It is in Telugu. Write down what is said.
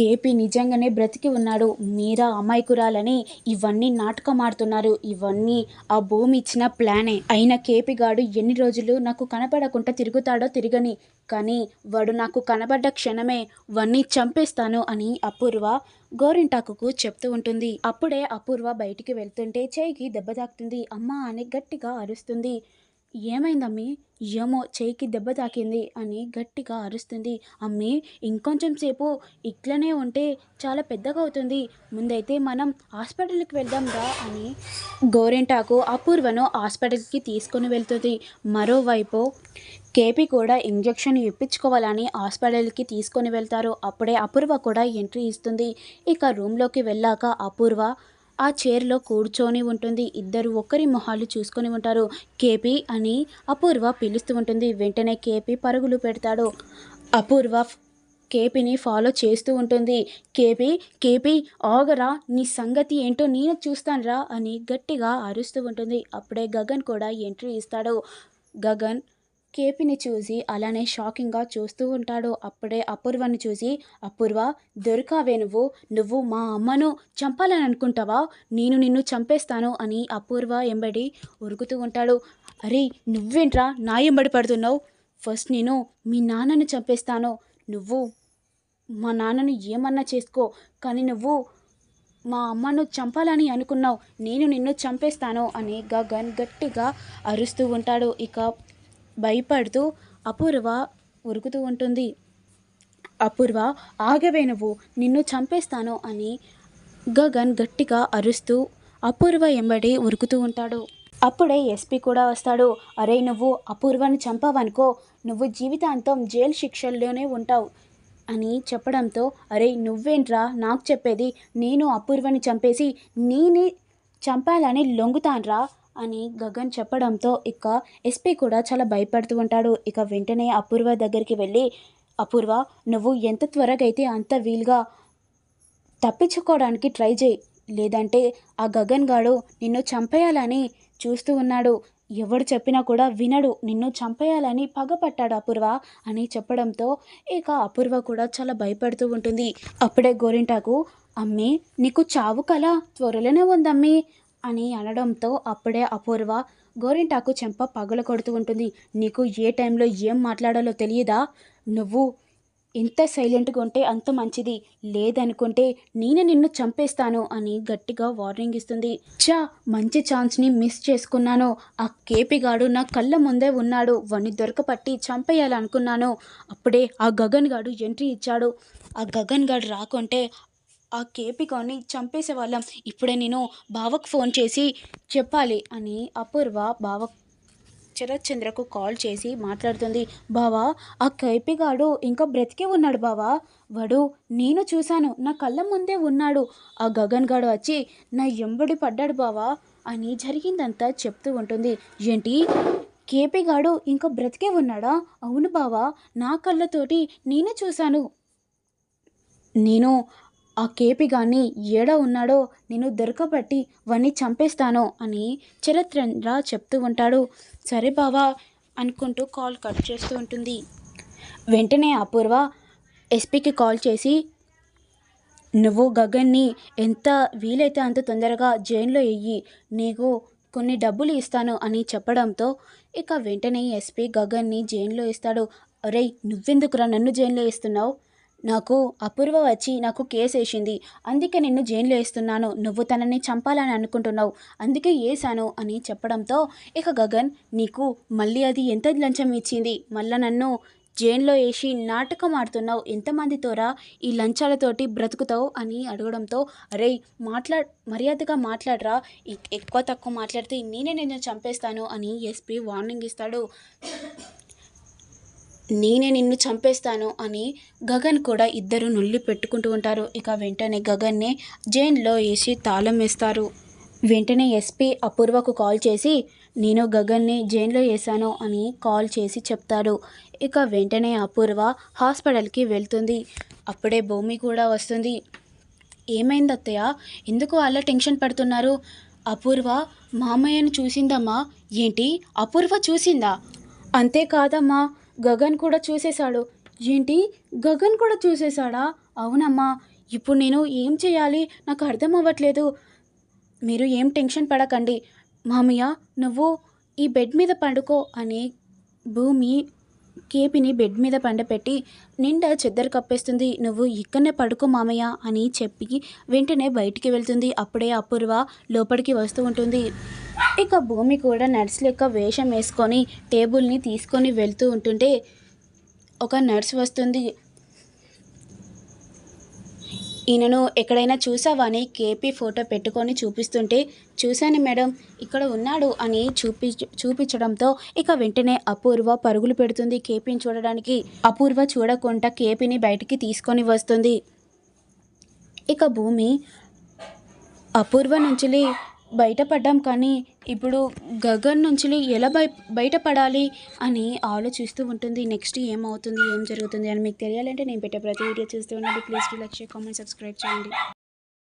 కేపీ నిజంగానే బ్రతికి ఉన్నాడు. మీరా అమాయకురాలని ఇవన్నీ నాటకం ఆడుతున్నారు ఇవన్నీ ఆ భూమి ఇచ్చిన ప్లానే. అయిన కేపీ గాడు ఎన్ని రోజులు నాకు కనపడకుండా తిరుగుతాడో తిరగని. కానీ వాడు నాకు కనబడ్డ క్షణమే వాణ్ణి చంపేస్తాను అని అపూర్వ గోరింటాకుకు చెప్తూ ఉంటుంది. అప్పుడే అపూర్వ బయటికి వెళ్తుంటే చేయికి దెబ్బ తాకుతుంది. అమ్మ అని గట్టిగా అరుస్తుంది. ఏమైందమ్మి? ఏమో చేయికి దెబ్బ తాకింది అని గట్టిగా అరుస్తుంది. అమ్మి ఇంకొంచెం సేపు ఇట్లనే ఉంటే చాలా పెద్దగా అవుతుంది. ముందైతే మనం హాస్పిటల్కి వెళ్దాంరా అని గోరెంటాకు అపూర్వను హాస్పిటల్కి తీసుకొని వెళ్తుంది. మరోవైపు కేపీ కూడా ఇంజెక్షన్ ఇప్పించుకోవాలని హాస్పిటల్కి తీసుకొని వెళ్తారు. అప్పుడే అపూర్వ కూడా ఎంట్రీ ఇస్తుంది. ఇక రూమ్లోకి వెళ్ళాక అపూర్వ ఆ చైర్లో కూర్చొని ఉంటుంది. ఇద్దరు ఒకరి మొహాలు చూసుకొని ఉంటారు. కేపీ అని అపూర్వ పిలుస్తూ ఉంటుంది. వెంటనే కేపీ పరుగులు పెడతాడు. అపూర్వ కేపీని ఫాలో చేస్తూ ఉంటుంది. కేపీ కేపీ ఆగరా నీ సంగతి ఏంటో నేను చూస్తానురా అని గట్టిగా అరుస్తూ ఉంటుంది. అప్పుడే గగన్ కూడా ఎంట్రీ ఇస్తాడు. గగన్ కేపీని చూసి అలానే షాకింగ్గా చూస్తూ ఉంటాడు. అప్పుడే అపూర్వని చూసి అపూర్వ దొరికావే నువ్వు. నువ్వు మా అమ్మను చంపాలని అనుకుంటావా నేను నిన్ను చంపేస్తాను అని అపూర్వ ఎంబడి ఉరుకుతూ ఉంటాడు. అరే నువ్వేంట్రా నా ఎంబడి పడుతున్నావు? ఫస్ట్ నేను మీ నాన్నను చంపేస్తాను. నువ్వు మా నాన్నను ఏమన్నా చేసుకో. కానీ నువ్వు మా అమ్మను చంపాలని అనుకున్నావు. నేను నిన్ను చంపేస్తాను అని గగన్ గట్టిగా అరుస్తూ ఉంటాడు. ఇక భయపడుతూ అపూర్వ ఉరుకుతూ ఉంటుంది. అపూర్వ ఆగవే నువ్వు నిన్ను చంపేస్తాను అని గగన్ గట్టిగా అరుస్తూ అపూర్వ ఎంబడి ఉరుకుతూ ఉంటాడు. అప్పుడే ఎస్పీ కూడా వస్తాడు. అరే నువ్వు అపూర్వను చంపావనుకో నువ్వు జీవితాంతం జైలు శిక్షల్లోనే ఉంటావు అని చెప్పడంతో అరే నువ్వేంట్రా నాకు చెప్పేది నేను అపూర్వని చంపేసి నేనే చంపాలని లొంగుతాన్రా అని గగన్ చెప్పడంతో ఇక ఎస్పీ కూడా చాలా భయపడుతూ ఉంటాడు. ఇక వెంటనే అపూర్వ దగ్గరికి వెళ్ళి అపూర్వ నువ్వు ఎంత త్వరగా అయితే అంత వీలుగా తప్పించుకోవడానికి ట్రై చేయి. లేదంటే ఆ గగన్ గాడు నిన్ను చంపేయాలని చూస్తూ ఉన్నాడు. ఎవడు చెప్పినా కూడా వినడు. నిన్ను చంపేయాలని పగపట్టాడు అపూర్వ అని చెప్పడంతో ఇక అపూర్వ కూడా చాలా భయపడుతూ ఉంటుంది. అప్పుడే గోరింటాకు అమ్మి నీకు చావు కల త్వరలోనే ఉందమ్మి. అని అనడంతో అప్పుడే అపూర్వ గోరింటాకు చెంప పగల కొడుతూ ఉంటుంది. నీకు ఏ టైంలో ఏం మాట్లాడాలో తెలియదా? నువ్వు ఎంత సైలెంట్గా ఉంటే అంత మంచిది. లేదనుకుంటే నేనే నిన్ను చంపేస్తాను అని గట్టిగా వార్నింగ్ ఇస్తుంది. చా మంచి ఛాన్స్ని మిస్ చేసుకున్నాను. ఆ కేపిగాడు నా కళ్ళ ముందే ఉన్నాడు. వాణ్ణి దొరకపట్టి చంపేయాలనుకున్నాను. అప్పుడే ఆ గగన్ గాడు ఎంట్రీ ఇచ్చాడు. ఆ గగన్ గాడు రాకుంటే ఆ కేపిగాడిని చంపేసే వాళ్ళం ఇప్పుడే నేను బావకు ఫోన్ చేసి చెప్పాలి అని అపూర్వ బావ శరత్ చంద్రకు కాల్ చేసి మాట్లాడుతుంది. బావా ఆ కైపిగాడు ఇంకా బ్రతికే ఉన్నాడు బావా. వాడు నేను చూశాను నా కళ్ళ ముందే ఉన్నాడు. ఆ గగన్ గాడు వచ్చి నా ఎంబడి పడ్డాడు బావా అని జరిగిందంతా చెప్తూ ఉంటుంది. ఏంటి? కేపిగాడు ఇంకా బ్రతికే ఉన్నాడా? అవును బావా నా కళ్ళతోటి నేనే చూశాను. నేను ఆ కేపి గాని ఏడ ఉన్నాడో నేను దొరకబట్టి వాణ్ణి చంపేస్తాను అని చరిత్ర చెప్తూ ఉంటాడు. సరే బావా అనుకుంటూ కాల్ కట్ చేస్తూ ఉంటుంది. వెంటనే అపూర్వ ఎస్పీకి కాల్ చేసి నువ్వు గగన్ని ఎంత వీలైతే అంత తొందరగా జైల్లో వెయ్యి నీకు కొన్ని డబ్బులు ఇస్తాను అని చెప్పడంతో ఇక వెంటనే ఎస్పీ గగన్ని జైల్లో ఇస్తాడు అరే నువ్వెందుకురా నన్ను జైల్లో ఇస్తున్నావు నాకు అపూర్వ వచ్చి నాకు కేసు వేసింది. అందుకే నిన్ను జైల్లో వేస్తున్నాను. నువ్వు తనని చంపాలని అనుకుంటున్నావు. అందుకే వేసాను అని చెప్పడంతో ఇక గగన్ నీకు మళ్ళీ అది ఎంత లంచం ఇచ్చింది? మళ్ళీ నన్ను జైల్లో వేసి నాటకం ఆడుతున్నావు. ఎంతమందితోరా ఈ లంచాలతోటి బ్రతుకుతావు అని అడగడంతో అరే మాట్లా మర్యాదగా మాట్లాడరా. ఎక్కువ తక్కువ మాట్లాడితే నేనే నిన్ను చంపేస్తాను అని ఎస్పీ వార్నింగ్ ఇస్తాడు. నేనే నిన్ను చంపేస్తాను అని గగన్ కూడా ఇద్దరు నుల్లి పెట్టుకుంటూ ఉంటారు. ఇక వెంటనే గగన్ని జైల్లో వేసి తాళం వేస్తారు. వెంటనే ఎస్పీ అపూర్వకు కాల్ చేసి నేను గగన్ని జైల్లో వేశాను అని కాల్ చేసి చెప్తాడు. ఇక వెంటనే అపూర్వ హాస్పిటల్కి వెళ్తుంది. అప్పుడే భూమి కూడా వస్తుంది. ఏమైంది అత్తయ్య? ఎందుకు అలా టెన్షన్ పడుతున్నారు? అపూర్వ మామయ్యను చూసిందమ్మా? ఏంటి? అపూర్వ చూసిందా? అంతేకాదమ్మా గగన్ కూడా చూసేశాడు. ఏంటి? గగన్ కూడా చూసేశాడా? అవునమ్మా. ఇప్పుడు నేను ఏం చేయాలి? నాకు అర్థం అవ్వట్లేదు. మీరు ఏం టెన్షన్ పడకండి. మామయ్య నువ్వు ఈ బెడ్ మీద పడుకో అని భూమి కేపిని బెడ్ మీద పండపెట్టి నిండా చెద్దరు కప్పేస్తుంది. నువ్వు ఇక్కడనే పడుకో మామయ్య అని చెప్పి వెంటనే బయటికి వెళ్తుంది. అప్పుడే అపూర్వ లోపలికి వస్తూ ఉంటుంది. ఇక భూమి కూడా నర్స్ లెక్క వేషం వేసుకొని టేబుల్ని తీసుకొని వెళ్తూ ఉంటుంటే ఒక నర్స్ వస్తుంది. ఈయనను ఎక్కడైనా చూసావా అని కేపీ ఫోటో పెట్టుకొని చూపిస్తుంటే చూశాను మేడం ఇక్కడ ఉన్నాడు అని చూపి చూపించడంతో ఇక వెంటనే అపూర్వ పరుగులు పెడుతుంది కేపీని చూడడానికి. అపూర్వ చూడకుండా కేపీని బయటికి తీసుకొని వస్తుంది. ఇక భూమి అపూర్వ నుంచి బయటపడ్డాం కానీ ఇప్పుడు గగన్ నుంచి ఎలా బయ బయటపడాలి అని ఆలోచిస్తూ ఉంటుంది. నెక్స్ట్ ఏమవుతుంది? ఏం జరుగుతుంది? అని మీకు తెలియాలంటే నేను పెట్టే ప్రతి వీడియో చూస్తూ ఉండండి. Please like share comment subscribe చేయండి.